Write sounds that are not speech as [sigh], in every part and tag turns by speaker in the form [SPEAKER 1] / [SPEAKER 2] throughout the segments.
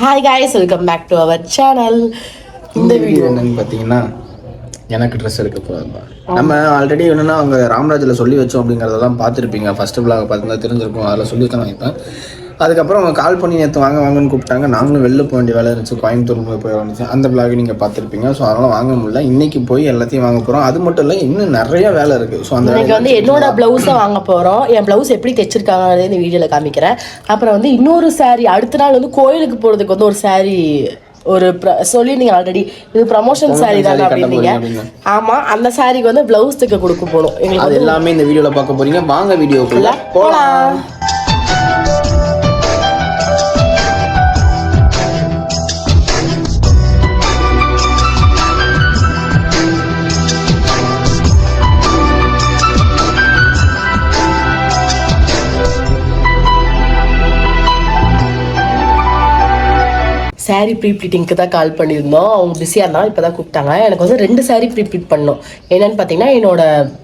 [SPEAKER 1] Hi guys welcome back to our channel
[SPEAKER 2] இந்த video என்னன்னு பார்த்தீங்கன்னா எனக்கு ட்ரெஸ் எடுக்க போகிறதா நம்ம ஆல்ரெடி என்னென்னா அவங்க ராமராஜில் சொல்லி வச்சோம் அப்படிங்கிறதெல்லாம் பார்த்துருப்பீங்க. ஃபஸ்ட்டு பிளாக் பார்த்துருந்தா தெரிஞ்சிருக்கும். அதில் சொல்லி தான் வாங்கிப்பேன் அதுக்கப்புறம் அவங்க கால் பண்ணி நேற்று வாங்க வாங்கன்னு கூப்பிட்டாங்க. நாங்களும் வெளில போக வேண்டிய வேலை இருந்துச்சு. கோயம்புத்தூர் போய் வந்துச்சு அந்த பிளாக் நீங்கள் பார்த்துருப்பீங்க. ஸோ அதனால் வாங்க முடியல. இன்னைக்கு போய் எல்லாத்தையும் வாங்க போகிறோம் அது மட்டும் இல்லை இன்னும் நிறைய வேலை இருக்குது ஸோ அந்த
[SPEAKER 1] வந்து என்னோட பிளவுஸை வாங்க போறோம். என் பிளவுஸ் எப்படி தைச்சிருக்காங்க இந்த வீடியோல காமிக்கிறேன். அப்புறம் வந்து இன்னொரு saree அடுத்த நாள் வந்து கோயிலுக்கு போறதுக்கு வந்து ஒரு saree ஒரு சொல்லியிருந்தீங்க ஆல்ரெடி இது ப்ரமோஷன் saree தானே அப்படின்னீங்க.
[SPEAKER 2] போறீங்க
[SPEAKER 1] ஆமா அந்த சாரிக்கு வந்து பிளவுஸ் தைக்க கொடுக்க போகணும் எங்களுக்கு
[SPEAKER 2] எல்லாமே இந்த வீடியோவில் பார்க்க போறீங்க. வாங்க வீடியோக்குள்ள போகலாம்
[SPEAKER 1] saree ப்ரீ ப்ளீட்டிங்க்கு தான் கால் பண்ணியிருந்தோம். அவங்க பிஸியாக இருந்தாலும் இப்போ தான் கூப்பிட்டாங்க. எனக்கு வந்து ரெண்டு saree ப்ரீ ப்ளீட் பண்ணணும். என்னன்னு பார்த்தீங்கன்னா என்னோட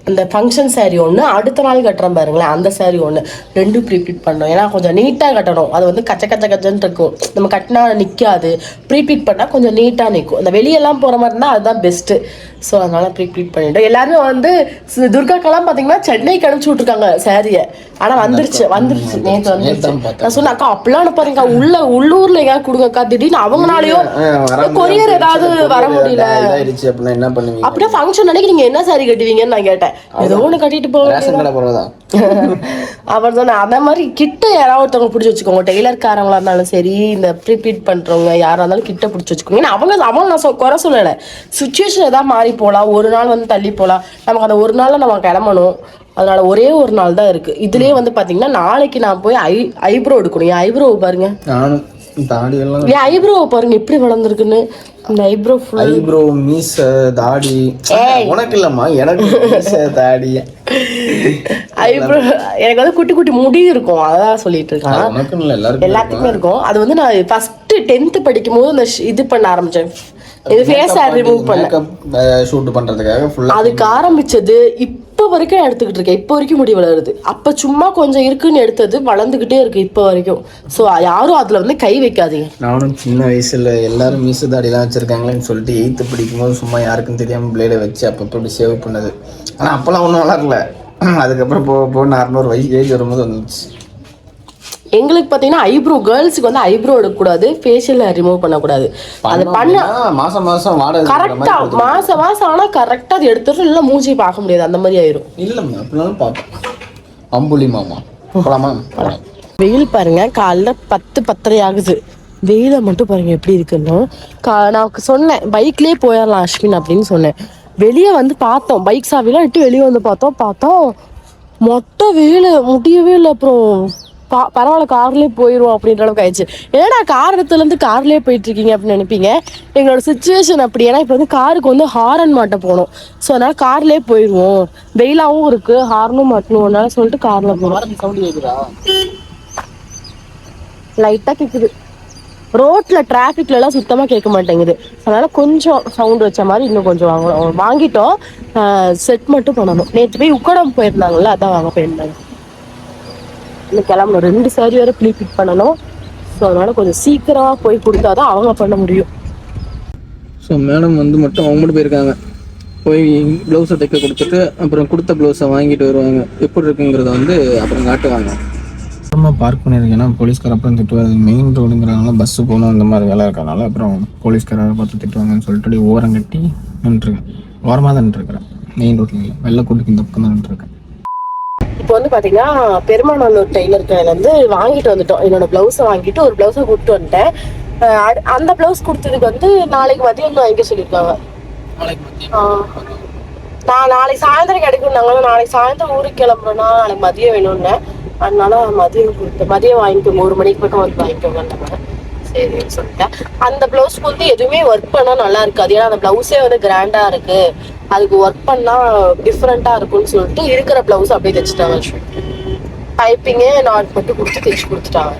[SPEAKER 1] அந்த ஃபங்க்ஷன் saree ஒன்று அடுத்த நாள் கட்டுறேன் பாருங்களேன் அந்த saree ஒன்று ரெண்டு ப்ரீ ப்ளீட் பண்ணணும். ஏன்னா கொஞ்சம் நீட்டாக கட்டணும். அது வந்து கச்ச கச்ச கச்சன்னு இருக்கும். நம்ம கட்டினா நிற்காது ப்ரீ ப்ளீட் பண்ணால் கொஞ்சம் நீட்டாக நிற்கும் அந்த வெளியெல்லாம் போகிற மாதிரி இருந்தால் அதுதான் பெஸ்ட்டு ஸோ அதனால் ப்ரீ ப்ளீட் பண்ணிட்டோம். எல்லாருமே வந்து துர்காக்கெல்லாம் பார்த்தீங்கன்னா சென்னைக்கு அனுப்பிச்சி விட்ருக்காங்க சாரியை ஆனால் வந்துருச்சு. வந்துருச்சு. நேற்று வந்துருச்சு. நான் சொன்னேன் அக்கா அப்படிலாம் அனுப்பாருங்க உள்ள உள்ளூர்ல எங்கேயாவது கொடுங்கக்கா. திடீர்னு அவங்கனாலயும் கொரியர் ஏதாவது வர முடியல.
[SPEAKER 2] என்ன பண்ணுவீங்க?
[SPEAKER 1] அப்படியே ஃபங்க்ஷன் அன்னைக்கு நீங்க என்ன சாரி கட்டுவீங்கன்னு நான் கேட்டேன். ஏதோ ஒண்ணு கட்டிட்டு
[SPEAKER 2] போகிறதா
[SPEAKER 1] அவர் சொன்ன அந்த மாதிரி கிட்ட யாராவது ஒருத்தவங்க பிடிச்சி வச்சுக்கோங்க. டெய்லர்காரங்களா இருந்தாலும் சரி இந்த ப்ரீபீட் பண்றவங்க யாரா இருந்தாலும் கிட்ட பிடிச்சி வச்சுக்கோங்க. ஏன்னா அவங்க அவங்க நான் குறை சொல்லலை. சுச்சுவேஷன் ஏதாவது மாறி போகலாம் ஒரு நாள் வந்து தள்ளி போகலாம் நமக்கு அந்த ஒரு நாள்ல நம்ம கிளம்பணும். அதனால ஒரே ஒரு நாள் தான் இருக்கு. இதுலயே வந்து பாத்தீங்கன்னா நாளைக்கு நான் போய் ஐ ஐப்ரோ எடுக்கணும். என் ஐப்ரோ பாருங்க.
[SPEAKER 2] தாடி எல்லாம்
[SPEAKER 1] என் ஐப்ரோ பாருங்க எப்படி வளர்ந்துருக்குன்னு. இந்த ஐப்ரோ ஃபுல்
[SPEAKER 2] ஐப்ரோ மீச தாடி. உனக்கு இல்லம்மா எனக்கு மீச தாடி.
[SPEAKER 1] ஐப்ரோ எனக்கு வந்து குட்டி குட்டி முடி இருக்கும் அதான் சொல்லிட்டு இருக்கான்.
[SPEAKER 2] உனக்கு இல்லை எல்லாருக்கும்
[SPEAKER 1] எல்லாத்துக்குமே இருக்கும். அது வந்து நான் ஃபர்ஸ்ட் டென்த் படிக்கும் போது இந்த இது பண்ண ஆரம்பிச்சேன். இது ஃபேஸ் ரிமூவ் பண்ண
[SPEAKER 2] ஷூட் பண்றதுக்காக ஃபுல்லா
[SPEAKER 1] அதுக்கு ஆரம்பிச்சது இப்போ இப்போ வரைக்கும் எடுத்துக்கிட்டு இருக்கேன். இப்போ வரைக்கும் முடி வளருது. அப்போ சும்மா கொஞ்சம் இருக்குன்னு எடுத்தது வளர்ந்துக்கிட்டே இருக்கு இப்போ வரைக்கும். ஸோ யாரும் அதில் வந்து கை வைக்காதீங்க.
[SPEAKER 2] நானும் சின்ன வயசில் எல்லாரும் மீச தாடிலாம் வச்சுருக்காங்களேன்னு சொல்லிட்டு எயித்து பிடிக்கும்போது சும்மா யாருக்கும் தெரியாமல் பிளேடை வச்சு அப்பப்போ இப்படி சேவ் பண்ணது. ஆனால் அப்போல்லாம் ஒன்றும் வளரல. [clears throat] அதுக்கப்புறம் போக போக நார்மல் வயசு ஏஜ் வரும்போது வந்துச்சு
[SPEAKER 1] எங்களுக்கு பார்த்தீங்கன்னா ஐப்ரோ கேர்ள்ஸுக்கு வந்து ஐப்ரோ எடுக்கக்கூடாது ஃபேஷியல் ரிமூவ் பண்ணக்கூடாது. அது பண்ண
[SPEAKER 2] மாசம் மாசம்
[SPEAKER 1] கரெக்டா மாசம் மாசம் ஆனா கரெக்டா அது எடுத்துட்டு இல்லை மூஞ்சி பார்க்க முடியாது அந்த மாதிரி ஆயிரும்.
[SPEAKER 2] இல்லைம்மா அப்படினாலும் பார்ப்பேன் அம்புலி மாமா. போலாமா
[SPEAKER 1] வெயில் பாருங்க காலைல பத்து பத்தரை ஆகுது. வெயில மட்டும் பாருங்க எப்படி இருக்குன்னு. கா நான் சொன்னேன் பைக்லயே போயிடலாம் அஸ்வின் அப்படின்னு சொன்னேன். வெளியே வந்து பார்த்தோம் பைக் சாவிலாம் இட்டு வெளியே வந்து பார்த்தோம் பார்த்தோம். மொட்டை வெயில் முடியவே இல்லை அப்புறம். பா பரவாயில்ல கார்லயே போயிடுவோம் அப்படின்ற அளவுக்கு ஆயிடுச்சு. ஏன்னா கார் இருந்து கார்லயே போயிட்டு இருக்கீங்க அப்படின்னு நினைப்பீங்க? எங்களோட சுச்சுவேஷன் அப்படி. ஏன்னா இப்போ வந்து காருக்கு வந்து ஹாரன் மாட்ட போகணும் ஸோ அதனால கார்லயே போயிடுவோம் வெயிலாவும் இருக்கு ஹார்னும் மாட்டணும். அதனால சொல்லிட்டு கார்ல போகிறோம்
[SPEAKER 2] சவுண்ட் கேட்குறா
[SPEAKER 1] லைட்டா கேக்குது. ரோட்ல டிராஃபிக்ல எல்லாம் சுத்தமா கேட்க மாட்டேங்குது. அதனால கொஞ்சம் சவுண்ட் வச்ச மாதிரி இன்னும் கொஞ்சம் வாங்கணும் வாங்கிட்டோம். செட் மட்டும் பண்ணணும். நேற்று போய் உக்கடம் போயிருந்தாங்கல்ல அதான் வாங்க போயிருந்தாங்க. இன்னும் கிளம்பணும் ரெண்டு சாரி வரை ப்ளீ பிக் பண்ணணும். ஸோ அதனால கொஞ்சம் சீக்கிரமா போய் கொடுத்தாதான் அவங்க பண்ண முடியும்.
[SPEAKER 2] ஸோ மேடம் வந்து மட்டும் அவங்க மட்டும் போயிருக்காங்க. போய் ப்ளவுஸை தைக்க கொடுத்துட்டு அப்புறம் கொடுத்த ப்ளவுஸை வாங்கிட்டு வருவாங்க. எப்படி இருக்குங்கிறத வந்து அப்புறம் காட்டுவாங்க. அப்புறமா பார்க் பண்ணியிருக்கேன்னா போலீஸ்கார் அப்புறம் திட்டுவார். மெயின் ரோடுங்கிறனால பஸ்ஸு போகணும் அந்த மாதிரி வேலை இருக்கறனால அப்புறம் போலீஸ்காரரை பார்த்து திட்டுவாங்கன்னு சொல்லிட்டு ஓரம் கட்டி நின்றுருக்கேன். ஓரமாக தான் நின்றுருக்கிறேன். மெயின் ரோட்டில் இல்லை. வெள்ளக்கூட்டுக்கு இந்த பக்கம் தான் நின்றுருக்கேன்.
[SPEAKER 1] இப்போ வந்து பாத்தீங்கன்னா பெருமாநல்லூர் டெய்லர் இருந்து வாங்கிட்டு வந்துட்டோம். என்னோட பிளவுஸை வாங்கிட்டு ஒரு பிளவுஸை கொடுத்து வந்துட்டேன். அந்த பிளவுஸ் கொடுத்ததுக்கு வந்து நாளைக்கு மதியம் வந்து வாங்கிக்க சொல்லியிருக்காங்க. நான் நாளைக்கு சாயந்தரம் கிடைக்கும்னாங்க நாளைக்கு சாயந்தரம் ஊருக்கு கிளம்புறோம்னா நாளைக்கு மதியம் வேணும்னு அதனால மதியம் கொடுத்து மதியம் வாங்கிக்கோங்க. ஒரு மணிக்கு மட்டும் வந்து வாங்கிக்கோங்க சரின்னு சொல்லிட்டேன் அந்த பிளவுஸ்க்கு வந்து எதுவுமே ஒர்க் பண்ணா நல்லா இருக்காது. ஏன்னா அந்த பிளவுஸே வந்து கிராண்டா இருக்கு. அதுக்கு ஒர்க் பண்ணா டிஃப்ரெண்டா இருக்கும்னு சொல்லிட்டு இருக்கிற பிளவுஸ் அப்படியே தைச்சிட்டாங்க. பைப்பிங்கே நாட் மட்டும் கொடுத்து தைச்சு கொடுத்துட்டாங்க.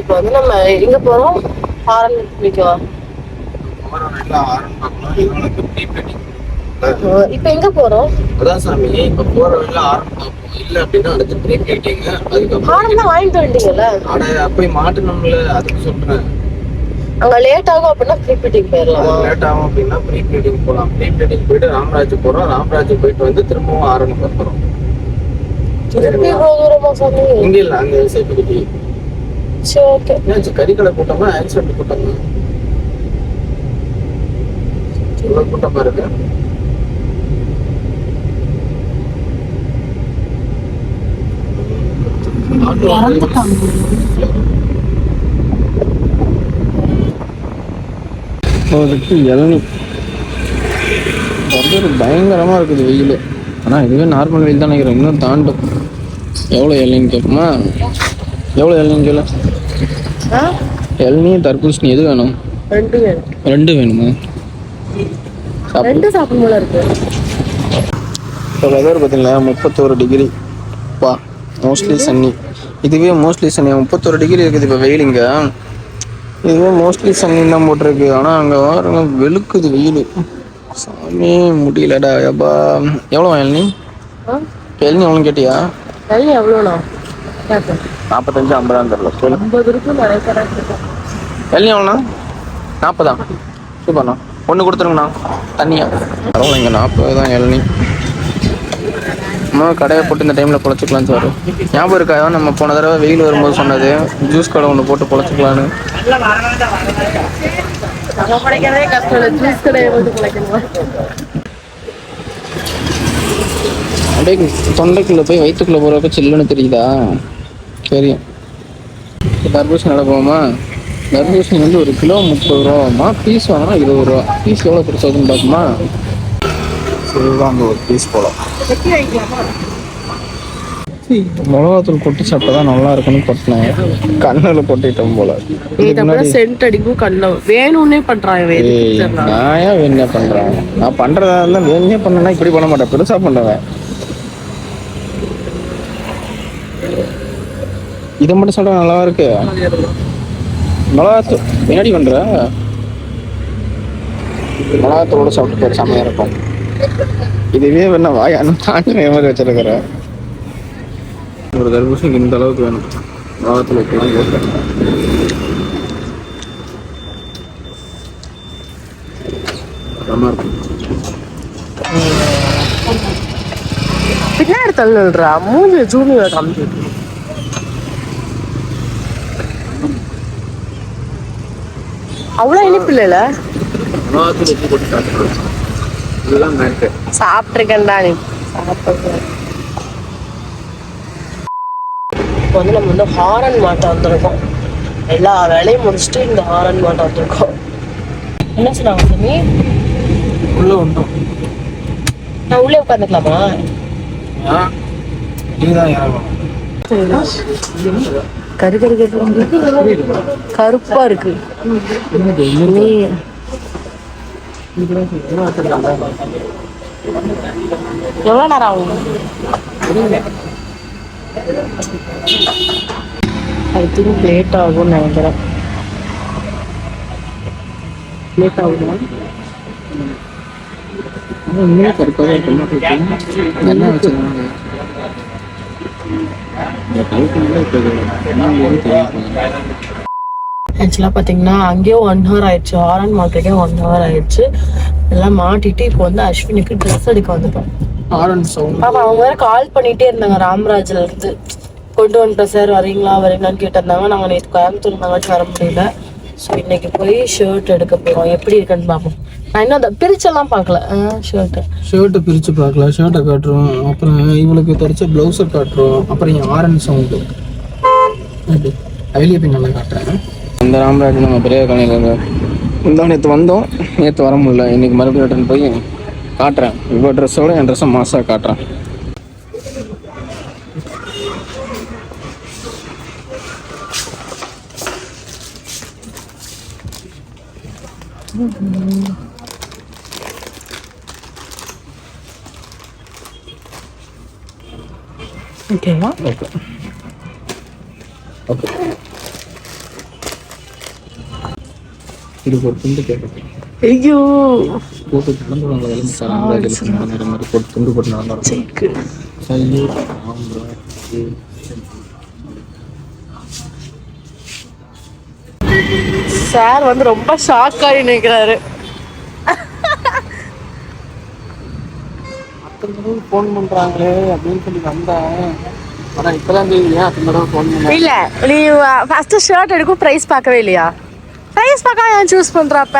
[SPEAKER 1] இப்போ வந்து நம்ம எங்க போறோம்? ஹாரன் வைக்கவா இப்ப எங்க போறோம்?
[SPEAKER 2] அதான் சாமி இப்ப போற வழியில ஆரம்பம் இல்ல அப்படின்னா அடுத்து பிரேக் கேட்டீங்க அதுக்கப்புறம்
[SPEAKER 1] ஹாரம் தான் வாங்கிட்டு வந்துட்டீங்கல்ல?
[SPEAKER 2] ஆனா போய் மாட்டணும்ல அதுக்கு சொல்றேன்.
[SPEAKER 1] அங்க லேட் ஆகும் அப்படின்னா ப்ரீபிட்டிங் போயிடலாமா.
[SPEAKER 2] லேட் ஆகும் அப்படின்னா ப்ரீ ப்ளீடிங் போகலாம் ப்ரீ ப்ளீடிங் போயிட்டு ராமராஜ் போறோம். ராமராஜ் போயிட்டு வந்து திரும்பவும் ஆரம்பம்
[SPEAKER 1] சாமி?
[SPEAKER 2] இங்க இல்ல அங்க சேஃப்டி
[SPEAKER 1] சரி ஓகே
[SPEAKER 2] கறிக்கடை கூட்டமா? ஆக்சிடென்ட் கூட்டமா? கூட்டமா இருக்கு? இப்போதைக்கு இளநி. பயங்கரமாக இருக்குது வெயில். ஆனால் இதுவே நார்மல் வெயில் தான் நினைக்கிறேன். இன்னும் தாண்டும். எவ்வளோ இளநின்னு கேட்குமா எவ்வளோ இளநின்னு கேளு. இளநீ தர்பூசணி எது வேணும்?
[SPEAKER 1] ரெண்டு வேணும்.
[SPEAKER 2] ரெண்டு வேணுமா?
[SPEAKER 1] ரெண்டு சாப்பிடும் போல இருக்கு.
[SPEAKER 2] இப்போ வெதர் பார்த்தீங்களா? முப்பத்தோரு டிகிரி பா மோஸ்ட்லி சன்னி இதுவே மோஸ்ட்லி சன்னி முப்பத்தோரு டிகிரி இருக்குது இப்போ வெயில் இங்கே. இதுவே மோஸ்ட்லி சன்னி தான் போட்டிருக்கு. ஆனால் அங்கே வாருங்க வெளுக்குது வெயில். சாமி முடியலடா எப்பா. எவ்வளோ
[SPEAKER 1] ஆ?
[SPEAKER 2] இளநீ எவ்வளோ கேட்டியா?
[SPEAKER 1] தண்ணி எவ்வளோண்ணா?
[SPEAKER 2] நாற்பத்தஞ்சு ஐம்பதாம் தெரியல.
[SPEAKER 1] ஐம்பது இருக்கும்
[SPEAKER 2] இளநீ எவ்வளோண்ணா? நாற்பதா? சூப்பர்ண்ணா. ஒன்று கொடுத்துருங்கண்ணா. தண்ணியா? பரவாயில்ல இங்கே நாற்பது தான் இளநீ அம்மா கடையை போட்டு இந்த டைமில் பொழைச்சிக்கலான்னு சார் ஞாபகம் இருக்கா? நம்ம போன தடவை வெயில் வரும்போது சொன்னது ஜூஸ் கடை ஒன்று போட்டு பொழைச்சிக்கலான்னு அப்படியே தொண்டைக்குள்ளே போய் வயிற்றுக்குள்ளே போகிறப்ப சில்லுன்னு தெரியுதா? தெரியும். தர்பூசணி நட போமா தர்பூசணி வந்து ஒரு கிலோ முப்பது ரூபாமா பீஸ் வாங்கினா இருபது ரூபா. பீஸ் எவ்வளோ பிடிச்சதுன்னு பார்க்குமா சிறுவாங்க ஒரு பீஸ் போல. மிளகாத்தூள் கொட்டி சாப்பிட்டா தான் நல்லா இருக்குன்னு கொட்டினேன். கண்ணில் கொட்டிட்டோம் போல.
[SPEAKER 1] சென்ட் அடிக்கும் கண்ண. வேணும்னே தெரியல.
[SPEAKER 2] நான் ஏன் வேணே பண்றேன்? நான் பண்றதா இருந்தா வேணே பண்ணனா இப்படி பண்ண மாட்டேன். பெருசா பண்ணுவேன். இதை மட்டும் சொல்ற நல்லா இருக்கு. மிளகாத்தூள் பின்னாடி பண்ற? மிளகாத்தூளோட சாப்பிட்டு செமையா இருக்கும் இதுவே வேணா வாயானு தாண்டி மாதிரி வச்சிருக்கிற ஒரு தர்பூசணிக்கு இந்த அளவுக்கு வேணும். மிளகாத்தூள் வைக்கலாம் போட்டு. நல்லா இருக்கும்.
[SPEAKER 1] பின்னாடி தள்ளுன்றா மூஞ்சி ஜூனியர் காமிச்சு அவ்வளோ இனிப்பு இல்லைல்ல
[SPEAKER 2] மிளகாத்தூள் உப்பு போட்டு சாப்பிடுறோம் இதுதான்
[SPEAKER 1] சாப்பிட்ருக்கேன்டா நீ. சாப்பிட்டு இப்போ வந்து நம்ம வந்து ஹாரன் மாட்ட வந்திருக்கோம். எல்லா வேலையும் முடிச்சுட்டு இந்த ஹாரன் மாட்ட வந்திருக்கோம். என்ன சொன்னாங்க சாமி?
[SPEAKER 2] உள்ள ஒன்றும்
[SPEAKER 1] நான் உள்ளே உட்காந்துக்கலாமா கரு கரு கரு கருப்பா இருக்கு. எவ்வளோ நேரம் ஆகும்? ஐ திங்க் லேட் ஆகும்னு நினைக்கிறேன். லேட் ஆகுமா?
[SPEAKER 2] இன்னும் கருப்பாக என்ன வச்சுருக்காங்க? இந்த இப்போ தெரியும்
[SPEAKER 1] ஆக்சுவலாக பார்த்தீங்கன்னா அங்கேயும் ஒன் ஹவர் ஆயிடுச்சு. ஆரன் மார்க்கெட்டே ஒன் ஹவர் ஆயிடுச்சு. எல்லாம் மாட்டிட்டு இப்போ வந்து அஸ்வினுக்கு ட்ரெஸ் எடுக்க வந்துட்டோம்.
[SPEAKER 2] ஆரன் சவுண்ட்
[SPEAKER 1] ஆமா அவங்க வேற கால் பண்ணிட்டே இருந்தாங்க ராமராஜ்ல இருந்து. கொண்டு வந்துட்டோம் சார் வரீங்களா வரீங்களான்னு கேட்டிருந்தாங்க. நாங்க நேற்று கோயம்புத்தூர் இருந்தாங்க வர முடியல. ஸோ இன்னைக்கு போய் ஷர்ட் எடுக்க போறோம். எப்படி இருக்குன்னு பார்ப்போம் நான் இன்னும் அந்த பிரிச்செல்லாம் பார்க்கல. ஷர்ட்டு
[SPEAKER 2] ஷர்ட்டை பிரித்து பார்க்கலாம் ஷர்ட்டை காட்டுறோம். அப்புறம் இவளுக்கு தடிச்ச ப்ளவுஸை காட்டுறோம். அப்புறம் ஆரன் சவுண்டு ஐலிய பின் நல்லா காட்டுறேன். இந்த ராமராஜ் நம்ம பெரிய கலையில் இந்த நேற்று வந்தோம். நேற்று வர முடியல. இன்னைக்கு மறுபடியும் ரிட்டர்ன் போய் காட்டுறேன். இவ்வளோ ட்ரெஸ்ஸோட என் ட்ரெஸ்ஸை மாசாக காட்டுறேன்.
[SPEAKER 1] ஓகேவா
[SPEAKER 2] ஓகே ஓகே இதுக்கு ஒரு துண்டு கேட்குறேன்
[SPEAKER 1] ஐயோ.
[SPEAKER 2] போட்டு நடந்துருவாங்க எலும்பு சாராங்க நேரம் மாதிரி போட்டு துண்டு போட்டு
[SPEAKER 1] சிக்கு.
[SPEAKER 2] சல்லி
[SPEAKER 1] சார் வந்து ரொம்ப ஷாக் ஆகி நிற்கிறாரு
[SPEAKER 2] அத்தனை தடவை ஃபோன் பண்றாங்களே அப்படின்னு சொல்லி வந்தேன். ஆனா இப்பதான் தெரியுது ஏன் அத்தனை தடவை ஃபோன் பண்ண
[SPEAKER 1] இல்ல நீ ஃபர்ஸ்ட் ஷர்ட் எடுக்கும் பிரைஸ் பார்க்கவே இல்லையா? பிரைஸ் பார்க்க ஏன் சூஸ் பண்றப்ப?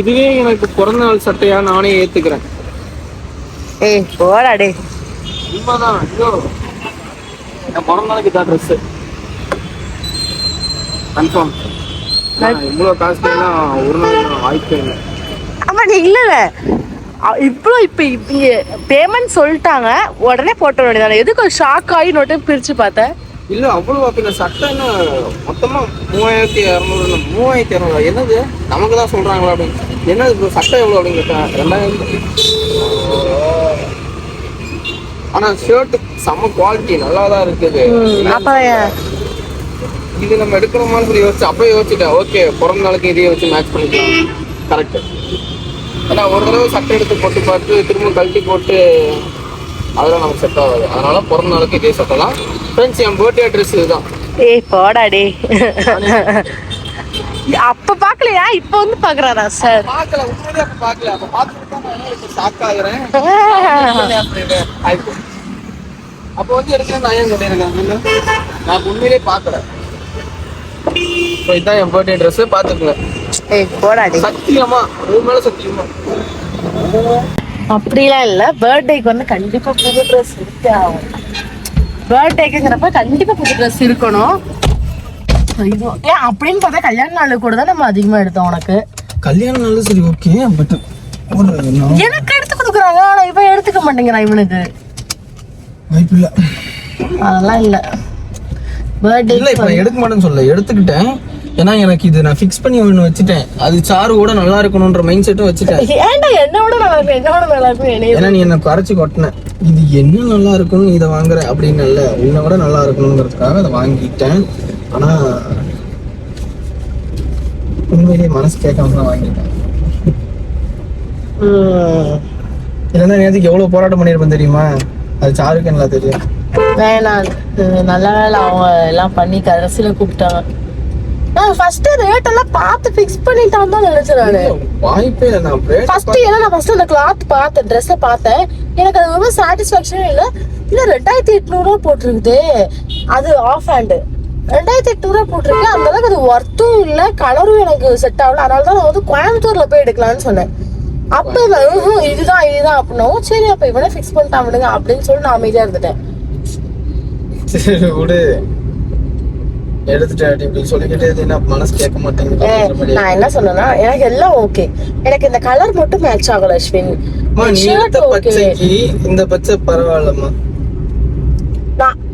[SPEAKER 2] இதுவே எனக்கு பிறந்த நாள் சட்டையா நானே ஏத்துக்கிறேன்.
[SPEAKER 1] ஏய் போடா டே
[SPEAKER 2] உண்மைதான் ஐயோ. என் பிறந்த நாளைக்கு தான் ட்ரெஸ் கன்ஃபார்ம் இவ்வளோ காஸ்ட்லிலாம் ஒரு நாள் வாய்ப்பே இல்லை.
[SPEAKER 1] ஆமா நீ இல்ல இவ்ளோ இப்ப இங்க பேமெண்ட் சொல்லிட்டாங்க உடனே போட்ட வேண்டியதானே எதுக்கு ஷாக் ஆகி நோட்டு பிரிச்சு பார்த்தேன்
[SPEAKER 2] இல்ல அவ்வளவு அப்ப இந்த சட்டை என்ன மொத்தமா மூவாயிரத்தி இரநூறு மூவாயிரத்தி இரநூறு என்னது? நமக்கு தான் சொல்றாங்களா அப்படின்னு. என்னது இப்போ சட்டை எவ்வளவு அப்படின்னு கேட்டேன் ரெண்டாயிரம். ஆனா ஷர்ட் செம்ம குவாலிட்டி நல்லா தான் இருக்குது? இது நம்ம எடுக்கணுமான்னு சொல்லி யோசிச்சு அப்போ யோசிச்சுட்டேன். ஓகே பிறந்த நாளுக்கு இதையே வச்சு மேட்ச் பண்ணிக்கலாம். கரெக்ட் ஏன்னா ஒரு தடவை சட்டை எடுத்து போட்டு பார்த்து திரும்ப கழட்டி போட்டு அதெல்லாம் நமக்கு செட் ஆகாது. அதனால பிறந்த நாளுக்கு இதே சட்டை தான். ஃப்ரெண்ட்ஸ் என் பர்த்டே ட்ரெஸ் இதுதான்.
[SPEAKER 1] ஏய் போடா டே அப்ப பாக்கலையா இப்ப வந்து பாக்குறாரா சார்
[SPEAKER 2] பார்க்கல. உண்மையிலே அப்ப பார்க்கல. அப்ப இப்போ ஷாக் ஆகுறேன். அப்போ வந்து எடுக்கிறேன் நான் ஏன் சொல்லியிருக்கேன் நான் உண்மையிலே பார்க்கல. இப்போ இதுதான் என் பர்த்டே ட்ரெஸ் பார்த்துக்குங்க.
[SPEAKER 1] ஏய் போடா டே
[SPEAKER 2] சத்தியமா? உன் மேல சத்தியமா?
[SPEAKER 1] அப்படிலாம் இல்ல. பர்த்டேக்கு வந்து கண்டிப்பா புது ட்ரெஸ் இருக்கே ஆகும் பர்த்டேக்குங்கிறப்ப கண்டிப்பா புது ட்ரெஸ் இருக்கணும். இது ஏன் அப்படின்னு பார்த்தா கல்யாண நாள் கூட தான் நம்ம அதிகமா எடுத்தோம் உனக்கு.
[SPEAKER 2] கல்யாணம் நல்ல சரி ஓகே பட்
[SPEAKER 1] எனக்கு எடுத்து கொடுக்குறாங்க ஆனா இவன் எடுத்துக்க மாட்டேங்கிறான் இவனுக்கு.
[SPEAKER 2] வாய்ப்பு இல்ல.
[SPEAKER 1] அதெல்லாம் இல்ல. பர்த்டே
[SPEAKER 2] இல்ல இப்ப எடுக்க மாட்டேன்னு சொல்ல எடுத்துக்கிட்டேன். ஏன்னா எனக்கு இது நான் ஃபிக்ஸ் பண்ணி ஒன்று வச்சுட்டேன். அது சாரு கூட நல்லா இருக்கணும்ன்ற மைண்ட் செட்டும் வச்சுட்டேன்.
[SPEAKER 1] ஏன்டா என்ன விட நல்லா இருக்கும் என்ன விட நல்லா இருக்கும் என்னைய
[SPEAKER 2] ஏன்னா நீ என்ன குறைச்சி கொட்டின. இது என்ன நல்லா இருக்கும்னு இதை வாங்குற அப்படின்னு இல்ல உன்னை விட நல்லா இருக்கணுங்கிறதுக்காக அதை வாங்கிட்டேன். ஆனா உண்மையிலேயே மனசு கேட்காம தான் வாங்கிட்டேன். இல்லைன்னா நேற்றுக்கு எவ்வளவு போராட்டம் பண்ணியிருப்பேன் தெரியுமா? அது சாருக்கு நல்லா தெரியும்.
[SPEAKER 1] வேணாம். நல்ல வேலை அவங்க எல்லாம் பண்ணி கடைசியில கூப்பிட்டாங்க. நான் ஃபர்ஸ்ட் ரேட் எல்லாம் பார்த்து ஃபிக்ஸ் பண்ணிட்டான் தான் நினைச்சேன் நானு.
[SPEAKER 2] வாய்ப்பே இல்லை நான்
[SPEAKER 1] ஃபர்ஸ்ட் ஏன்னா நான் ஃபர்ஸ்ட் அந்த கிளாத் பார்த்தேன் ட்ரெஸ்ஸை பார்த்தேன். எனக்கு அது ரொம்ப சாட்டிஸ்ஃபேக்ஷனே இல்லை. இல்ல ரெண்டாயிரத்தி எட்நூறுவா போட்டிருக்குது. அது ஆஃப் ஹேண்டு ரெண்டாயிரத்தி எட்நூறுவா போட்டிருக்கு அந்த அளவுக்கு அது ஒர்த்தும் இல்லை கலரும் எனக்கு செட் ஆகல. அதனால தான் நான் வந்து கோயம்புத்தூர்ல போய் எடுக்கலாம்னு சொன்னேன். அப்ப இவன், "ம்ஹும், இதுதான் இதுதான். அப்படின்னவும் சரி அப்ப இவனே ஃபிக்ஸ் பண்ணிட்டான் விடுங்க அப்படின்னு சொல்லி நான் அமைதியா இருந்துட்டேன்.
[SPEAKER 2] சரி விடு. எடுத்துட்டேன் இப்படி சொல்லிக்கிட்டே மனசு கேட்க மாட்டேங்குது.
[SPEAKER 1] நான் என்ன சொன்னேன்னா எனக்கு எல்லாம் ஓகே எனக்கு இந்த கலர் மட்டும் மேட்ச் ஆகல அஸ்வின்
[SPEAKER 2] பச்சைக்கு இந்த பச்சை பரவாயில்லம்மா.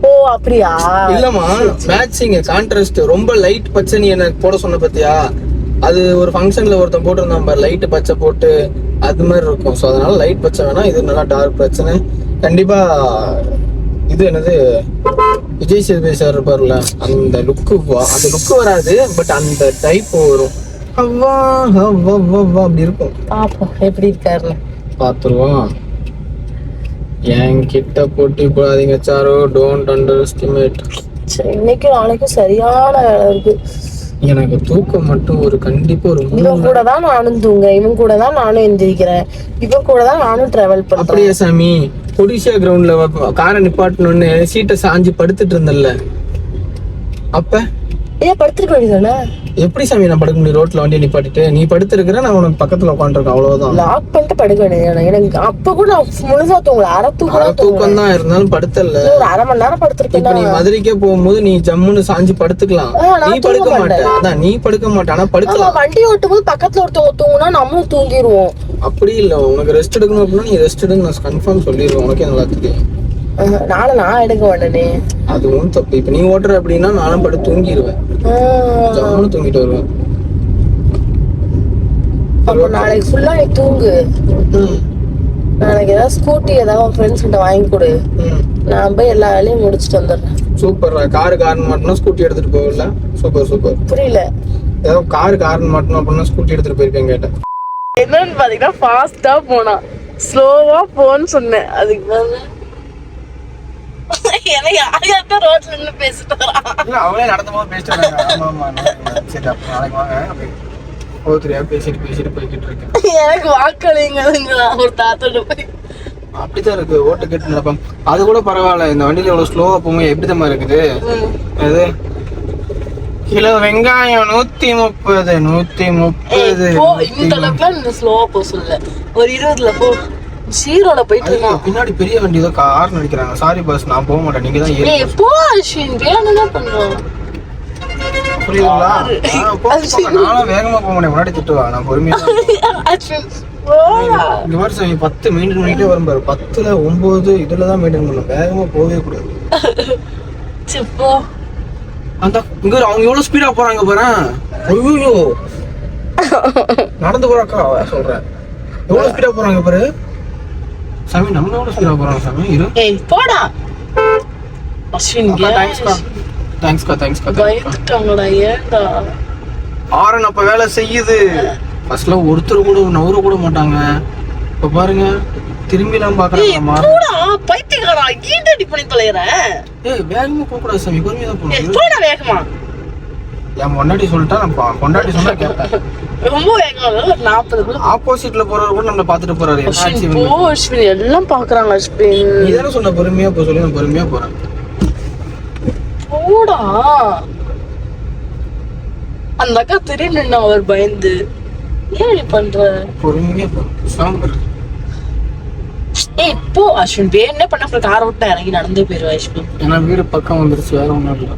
[SPEAKER 1] ஓ அப்படியா?
[SPEAKER 2] இல்லம்மா மேட்சிங் கான்ட்ராஸ்ட் ரொம்ப லைட் பச்சை நீ எனக்கு போட சொன்ன பத்தியா? அது ஒரு ஃபங்க்ஷன்ல ஒருத்தன் போட்டிருந்தான் பாரு லைட் பச்சை போட்டு அது மாதிரி இருக்கும். ஸோ அதனால லைட் பச்சை வேணாம் இது நல்லா டார்க் பிரச்சனை கண்டிப்பா இது என்னது? விஜய் சேதுபதி சார் இருப்பார்ல அந்த லுக்கு அந்த லுக்கு வராது பட் அந்த டைப் வரும். அவ்வா அவ்வா அவ்வா அப்படி இருக்கும்.
[SPEAKER 1] பாப்போம் எப்படி இருக்காருன்னு.
[SPEAKER 2] பார்த்துருவோம் என் கிட்ட போட்டி போடாதீங்க சாரோ டோன்ட் அண்டர் எஸ்டிமேட்
[SPEAKER 1] இன்னைக்கு நாளைக்கும் சரியான இருக்கு.
[SPEAKER 2] எனக்கு தூக்கம் மட்டும் ஒரு கண்டிப்பா ஒரு
[SPEAKER 1] இவன் கூட தான் நானும் தூங்குறேன். இவன் கூட தான் நானும் எந்திரிக்கிறேன். இவன் கூட தான் நானும் டிராவல் பண்றேன்
[SPEAKER 2] அப்படியே சாமி? ஒடிஷா கிரவுண்ட்ல காரை நிப்பாட்டணும்னு சீட்டை சாஞ்சு படுத்துட்டு இருந்தல்ல அப்ப?
[SPEAKER 1] ஏன் படுத்துருக்க வேண்டியதானே
[SPEAKER 2] எப்படி சாமி நான் படுக்க முடியும்? ரோட்ல வண்டியை நிப்பாட்டிட்டு நீ படுத்திருக்கிற நான் உனக்கு பக்கத்துல உட்காந்துருக்கேன் அவ்வளவுதான்.
[SPEAKER 1] லாக் பண்ணிட்டு படுக்க வேண்டியதானே எனக்கு அப்ப கூட முழுசா தூங்கல அரை தூக்கம்
[SPEAKER 2] அரை தூக்கம் தான் இருந்தாலும் படுத்தல.
[SPEAKER 1] ஒரு அரை மணி நேரம் படுத்திருக்கேன்
[SPEAKER 2] இப்ப நீ மதுரைக்கே போகும்போது நீ ஜம்முன்னு சாஞ்சு படுத்துக்கலாம். நீ படுக்க
[SPEAKER 1] தூங்க
[SPEAKER 2] மாட்ட. அதான் நீ படுக்க மாட்ட ஆனா படுக்கலாம்.
[SPEAKER 1] வண்டி ஓட்டும் போது பக்கத்துல ஒருத்தவங்க தூங்குனா நம்மளும் தூங்கிடுவோம்
[SPEAKER 2] அப்படி இல்ல உனக்கு ரெஸ்ட் எடுக்கணும் அப்படின்னா நீ ரெஸ்ட் எடுன்னு நான் கன்ஃபார்ம் சொல்லிடுவேன். உனக்கே நல்லா தெரியும்.
[SPEAKER 1] ஆஹ், நாளை நான் எடுக்க வேண்டனே
[SPEAKER 2] அதுவும் தப்பு. இப்ப நீ ஓட்டுற அப்படின்னா நானும் படுத்து தூங்கிடுவேன் ஜம்முன்னு தூங்கிட்டு வருவேன்.
[SPEAKER 1] அப்போ நாளைக்கு ஃபுல்லா நீ தூங்கு.
[SPEAKER 2] ம்,
[SPEAKER 1] நாளைக்கு ஏதாவது ஸ்கூட்டி ஏதாவது ஃப்ரெண்ட்ஸ் கிட்ட வாங்கி கொடு.
[SPEAKER 2] ம்.
[SPEAKER 1] நான் போய் எல்லா வேலையும் முடிச்சுட்டு வந்துடுறேன்.
[SPEAKER 2] சூப்பர் காரு கார்னு மாட்டணும் ஸ்கூட்டி எடுத்துட்டு போகல. சூப்பர் சூப்பர்
[SPEAKER 1] புரியல.
[SPEAKER 2] ஏதோ காரு கார்னு மாட்டணும் அப்படின்னா ஸ்கூட்டி எடுத்துட்டு போயிருக்கேன் கேட்டேன்.
[SPEAKER 1] என்னன்னு பாத்தீங்கன்னா ஃபாஸ்டா போனா ஸ்லோவா போன்னு சொன்னேன். அதுக்கு வந்து எனக்கு யார் யார்கிட்ட ரோட்ல நின்று பேசிட்டு வரான்
[SPEAKER 2] அவங்களே நடத்தும் போது பேசிட்டு வராங்க. சரி அப்ப நாளைக்கு வாங்க. அப்படி ஒவ்வொருத்தரையா பேசிட்டு பேசிட்டு போய்கிட்டு இருக்கேன்.
[SPEAKER 1] எனக்கு வாக்களிங்க ஒரு தாத்தோட போய்.
[SPEAKER 2] அப்படித்தான் இருக்கு. ஓட்டு கேட்டு நடப்பாங்க அது கூட பரவாயில்ல. இந்த வண்டியில இவ்வளவு ஸ்லோவா போகும்போது எப்படி தான் இருக்குது. அது கிலோ வெங்காயம் நூத்தி முப்பது நூத்தி முப்பது
[SPEAKER 1] இந்த அளவுக்குலாம் இந்த ஸ்லோவா போ சொல்ல. ஒரு இருபதுல போ. ஜீரோல போயிட்டு இருக்கான்
[SPEAKER 2] பின்னாடி பெரிய வண்டி ஏதோ கார் நடிக்கிறாங்க சாரி பாஸ் நான் போக மாட்டேன். நீங்க தான்
[SPEAKER 1] ஏய் போ அஸ்வின். வேணும்னா பண்ணுவோம்
[SPEAKER 2] புரியுதுங்களா. நானும் வேகமா போக மாட்டேன். முன்னாடி திட்டுவா நான் பொறுமையா இந்த மாதிரி சாமி பத்து மெயின்டைன் பண்ணிட்டே வரும் பாரு. பத்துல ஒன்பது இதுல தான் மெயின்டைன் பண்ணணும். வேகமா போகவே கூடாது. அந்த இங்க அவங்க எவ்வளவு ஸ்பீடா போறாங்க பாரு. ஐயோ [laughs] நடந்து போறாக்கா சொல்றேன். எவ்வளவு ஸ்பீடா போறாங்க பாரு. சாமி நம்ம எவ்வளவு ஸ்பீடா போறாங்க சாமி. இரு.
[SPEAKER 1] ஏய் போடா. அஸ்வின்
[SPEAKER 2] தேங்க்ஸ்க்கா தேங்க்ஸ்க்கா தேங்க்ஸ்க்கா
[SPEAKER 1] பயந்துட்டாங்கடா ஏன்டா?
[SPEAKER 2] ஆரன் அப்ப வேலை செய்யுது. ஃபர்ஸ்ட்ல ஒருத்தர் கூட நவர கூட மாட்டாங்க. இப்ப பாருங்க திரும்பிலாம்
[SPEAKER 1] ஏய்
[SPEAKER 2] பாக்குறாங்க
[SPEAKER 1] போடா பைத்தியக்காரா ஈண்டடி பண்ணி தொலைற
[SPEAKER 2] ஏய் வேகமா போக கூடாது சாமி. பொறுமையா போகணும்.
[SPEAKER 1] போடா வேகமா.
[SPEAKER 2] என் பொண்டாட்டி சொல்லிட்டா நான் பொண்டாட்டி சொன்னா கேட்பேன்.
[SPEAKER 1] ரொம்ப நாற்பதுக்குள்ள
[SPEAKER 2] ஆப்போசிட்ல போறவர் கூட நம்மள பாத்துட்டு போறாரு. என்ன
[SPEAKER 1] அஸ்வின் போ அஸ்வின் எல்லாம் பாக்குறாங்க அஸ்வின்.
[SPEAKER 2] நீ தானே சொன்ன பொறுமையா போ சொல்லி நான் பொறுமையா போறேன்.
[SPEAKER 1] போடா. அந்த அக்கா திடீர்னு அவர் பயந்து ஏன் இப்படி பண்ற?
[SPEAKER 2] பொறுமையா போ. சாம்பர்
[SPEAKER 1] ஏய் போ அஸ்வின். வேணே பண்ண அப்புறம் காரை விட்டு இறங்கி நடந்தே போயிருவா அஸ்வின்.
[SPEAKER 2] ஏன்னா வீடு பக்கம் வந்துருச்சு வேற ஒண்ணும் இல்லை.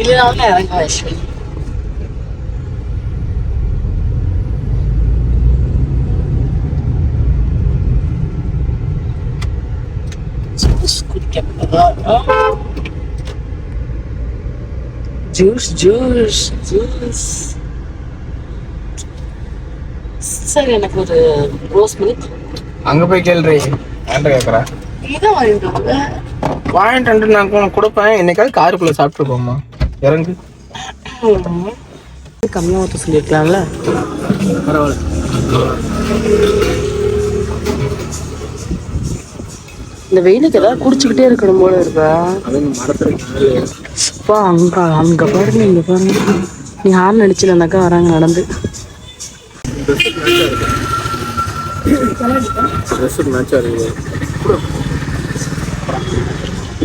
[SPEAKER 1] இல்லைனாலும் இறங்க அஸ்வின். ஜூஸ் ஜூஸ் ஜூஸ் சரி எனக்கு ஒரு ரோஸ் மில்க்
[SPEAKER 2] அங்க போய் கேள்றி ஏன்டா கேக்குற.
[SPEAKER 1] இதான் வாங்கிட்டு வாங்க.
[SPEAKER 2] வாங்கிட்டு நான் கொடுப்பேன். என்னைக்காவது காருக்குள்ள சாப்பிட்டு போமா இறங்கு
[SPEAKER 1] கம்மியாக ஊற்ற சொல்லியிருக்கலாம்ல.
[SPEAKER 2] பரவாயில்ல.
[SPEAKER 1] இந்த வெயிலுக்கு ஏதாவது குடிச்சுக்கிட்டே இருக்கணும் போல இருக்கா?
[SPEAKER 2] அது மரத்துல
[SPEAKER 1] அப்பா அங்க அங்க பாருங்க இங்க பாருங்க. நீ யார் நடிச்சுலனாக்கா வராங்க நடந்து.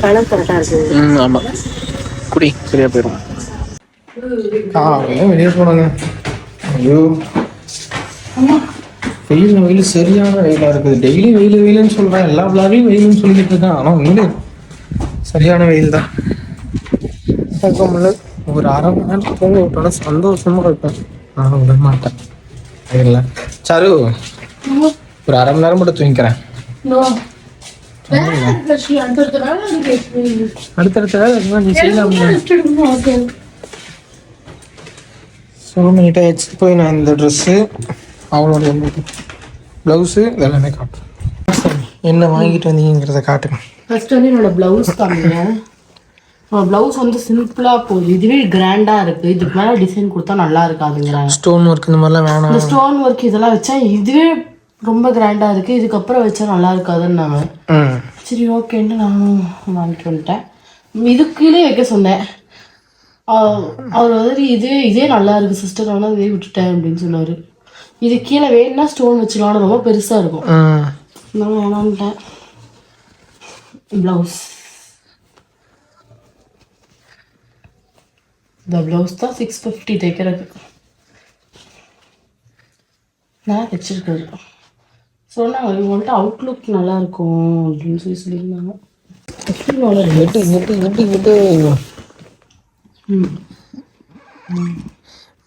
[SPEAKER 1] கலர் கரெக்டா இருக்கு.
[SPEAKER 2] ம் ஆமா. குடி சரியா போயிடும் வெளியே போனாங்க. ஐயோ. வெயில் வெயில் சரியான வெயிலா இருக்குது. டெய்லி வெயில் வெயிலுன்னு சொல்றேன். எல்லா விழாவையும் வெயிலுன்னு சொல்லிட்டு இருக்கேன். ஆனா உண்மையிலே சரியான வெயில் தான் ஒரு அரை மணி நேரம் தூங்க விட்டோட சந்தோஷமா இருப்பேன். நான் விட மாட்டேன். இல்லை. சரு ஒரு அரை மணி நேரம் மட்டும் தூங்கிக்கிறேன். அடுத்தடுத்த வேலை நீ செய்யலாம் ஸோ நீட் ஆயிடுச்சு போய் நான் இந்த ட்ரெஸ்ஸு அவளோட ப்ளவுஸு இதெல்லாமே காட்டுறேன் என்ன வாங்கிட்டு வந்தீங்கிறத காட்டுங்க.
[SPEAKER 1] ஃபர்ஸ்ட் வந்து என்னோட பிளவுஸ் காமிங்க பிளவுஸ் வந்து சிம்பிளா போகுது இதுவே கிராண்டா இருக்கு. இதுக்கு மேல டிசைன் கொடுத்தா நல்லா இருக்காதுங்கிறாங்க.
[SPEAKER 2] ஸ்டோன் ஒர்க் இந்த மாதிரிலாம் வேணாம்.
[SPEAKER 1] இந்த ஸ்டோன் ஒர்க் இதெல்லாம் வச்சா இதுவே ரொம்ப கிராண்டா இருக்கு. இதுக்கப்புறம் வச்சா நல்லா இருக்காதுன்னாங்க சரி ஓகேன்னு நானும் வாங்கிட்டு வந்துட்டேன். இதுக்கு கீழே வைக்க சொன்னேன். அவ- அவர் வந்து இதே இதே நல்லா இருக்கு சிஸ்டர் ஆனால் இதே விட்டுட்டேன் அப்படின்னு சொன்னாரு. இது கீழே வேணும்னா ஸ்டோன் வச்சுக்கலாம் ரொம்ப பெருசா இருக்கும். நான் வேணான்ட்டேன் ப்ளவுஸ் இந்த ப்ளவுஸ் தான் சிக்ஸ் ஃபிஃப்டி தைக்கிறது. நான் தைச்சிருக்காரு சொன்னாங்க வந்துட்டு அவுட்லுக் நல்லா இருக்கும் அப்படின்னு சொல்லி சொல்லியிருந்தாங்க.
[SPEAKER 2] எட்டு எட்டு எட்டு
[SPEAKER 1] ம்.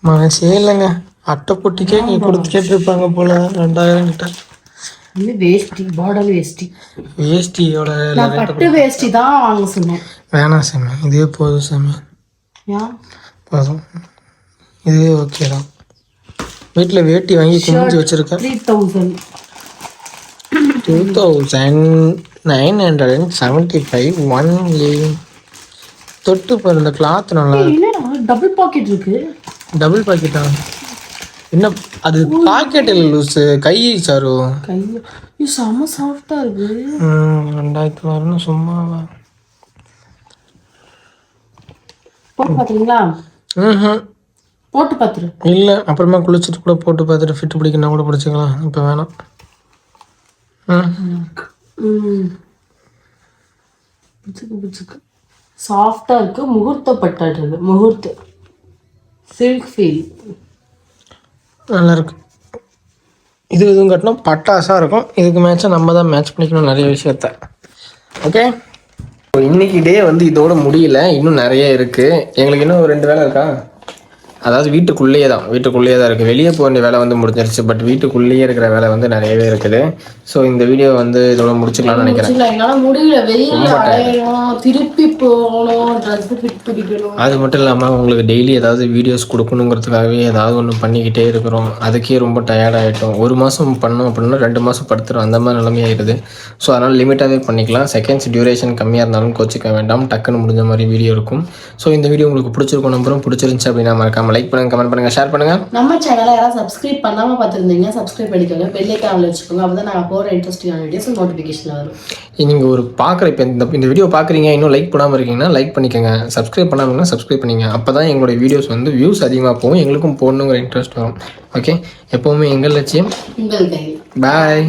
[SPEAKER 2] மனசே இல்லைங்க. அட்டை பொட்டிக்கே நீ கொடுத்து கேட்டிருப்பாங்க போல ரெண்டாயிரம் கிட்ட.
[SPEAKER 1] வேஷ்டி பார்டர் வேஷ்டி.
[SPEAKER 2] வேஷ்டியோட
[SPEAKER 1] நான் பட்டு வேஷ்டி தான் வாங்க சொன்னேன்.
[SPEAKER 2] வேணாம் சாமி இதே போதும் சாமி. போதும். இதே ஓகே தான். வீட்டில் வேட்டி வாங்கி குமிஞ்சு வச்சிருக்கேன்.
[SPEAKER 1] Three thousand
[SPEAKER 2] two thousand nine hundred and seventy five only
[SPEAKER 3] தொட்டு பாரு இந்த கிளாத் நல்லா
[SPEAKER 1] டபுள் பாக்கெட் இருக்கு.
[SPEAKER 3] டபுள் பாக்கெட்டா என்ன அது பாக்கெட் இல்லை லூஸு கை சாரு.
[SPEAKER 1] இது செம்ம சாஃப்டா இருக்கு.
[SPEAKER 3] ரெண்டாயிரத்தி வரணும் சும்மாவா?
[SPEAKER 1] போட்டு பாத்தீங்களா? போட்டு பாத்துரு.
[SPEAKER 3] இல்லை அப்புறமா குளிச்சுட்டு கூட போட்டு பார்த்துட்டு ஃபிட் பிடிக்கணும் கூட பிடிச்சிக்கலாம். இப்போ வேணாம். ம்
[SPEAKER 1] ம். பிச்சுக்கு பிச்சுக்கு. சாஃப்டா இருக்கு முகூர்த்த இருக்கு. முகூர்த்த. சில்க் ஃபீல்
[SPEAKER 3] நல்லாயிருக்கு இது இதுவும் கட்டினா பட்டாசாக இருக்கும். இதுக்கு மேட்சாக நம்ம தான் மேட்ச் பண்ணிக்கணும் நிறைய விஷயத்த. ஓகே இன்னைக்கு டே வந்து இதோட முடியல. இன்னும் நிறைய இருக்குது எங்களுக்கு இன்னும் ஒரு ரெண்டு வேலை இருக்கா? அதாவது வீட்டுக்குள்ளேயே தான். வீட்டுக்குள்ளேயே தான் இருக்குது வெளியே போக வேண்டிய வேலை வந்து முடிஞ்சிருச்சு. பட் வீட்டுக்குள்ளேயே இருக்கிற வேலை வந்து நிறையவே இருக்குது. ஸோ இந்த வீடியோ வந்து இதோட முடிச்சுக்கலாம்னு நினைக்கிறேன்.
[SPEAKER 1] என்னால முடியல. வெயில் திருப்பி போகணும்.
[SPEAKER 3] அது மட்டும் இல்லாமல் உங்களுக்கு டெய்லி ஏதாவது வீடியோஸ் கொடுக்கணுங்கிறதுக்காகவே ஏதாவது ஒன்று பண்ணிக்கிட்டே இருக்கிறோம். அதுக்கே ரொம்ப டயர்ட் ஆகிட்டோம் ஒரு மாதம் பண்ணோம் அப்படின்னா ரெண்டு மாதம் படுத்துரும். அந்த மாதிரி நிலைமையாயிருது ஸோ அதனால் லிமிட்டாகவே பண்ணிக்கலாம். செகண்ட்ஸ் டியூரேஷன் கம்மியாக இருந்தாலும் கோச்சிக்க வேண்டாம். டக்குன்னு முடிஞ்ச மாதிரி வீடியோ இருக்கும். ஸோ இந்த வீடியோ உங்களுக்கு பிடிச்சிருக்கும் நம்புறோம். பிடிச்சிருந்துச்சு அப்படின்னா மறக்காம லைக் பண்ணுங்க கமெண்ட் பண்ணுங்க ஷேர் பண்ணுங்க.
[SPEAKER 1] நம்ம சேனலை யாராவது சப்ஸ்கிரைப் பண்ணாம பார்த்துருந்தீங்க சப்ஸ்கிரைப் பண்ணிக்கோங்க. பெல் ஐக்கானில் வச்சுக்கோங்க. அப்போ தான் நாங்கள் போகிற இன்ட்ரெஸ்டிங்கான வீடியோஸ் நோட்டிஃபிகேஷன் வரும்.
[SPEAKER 3] நீங்கள் ஒரு பார்க்குற இப்போ இந்த இந்த வீடியோ பார்க்குறீங்க இன்னும் லைக் பண்ணாமல் இருக்கீங்கன்னா லைக் பண்ணிக்கோங்க. சப்ஸ்கிரைப் பண்ணாமல் சப்ஸ்கிரைப் பண்ணிங்க. அப்போ தான் எங்களுடைய வீடியோஸ் வந்து வியூஸ் அதிகமாக போகும். எங்களுக்கும் போடணுங்கிற இன்ட்ரெஸ்ட் வரும். ஓகே எப்போவுமே எங்கள் லட்சியம். பாய்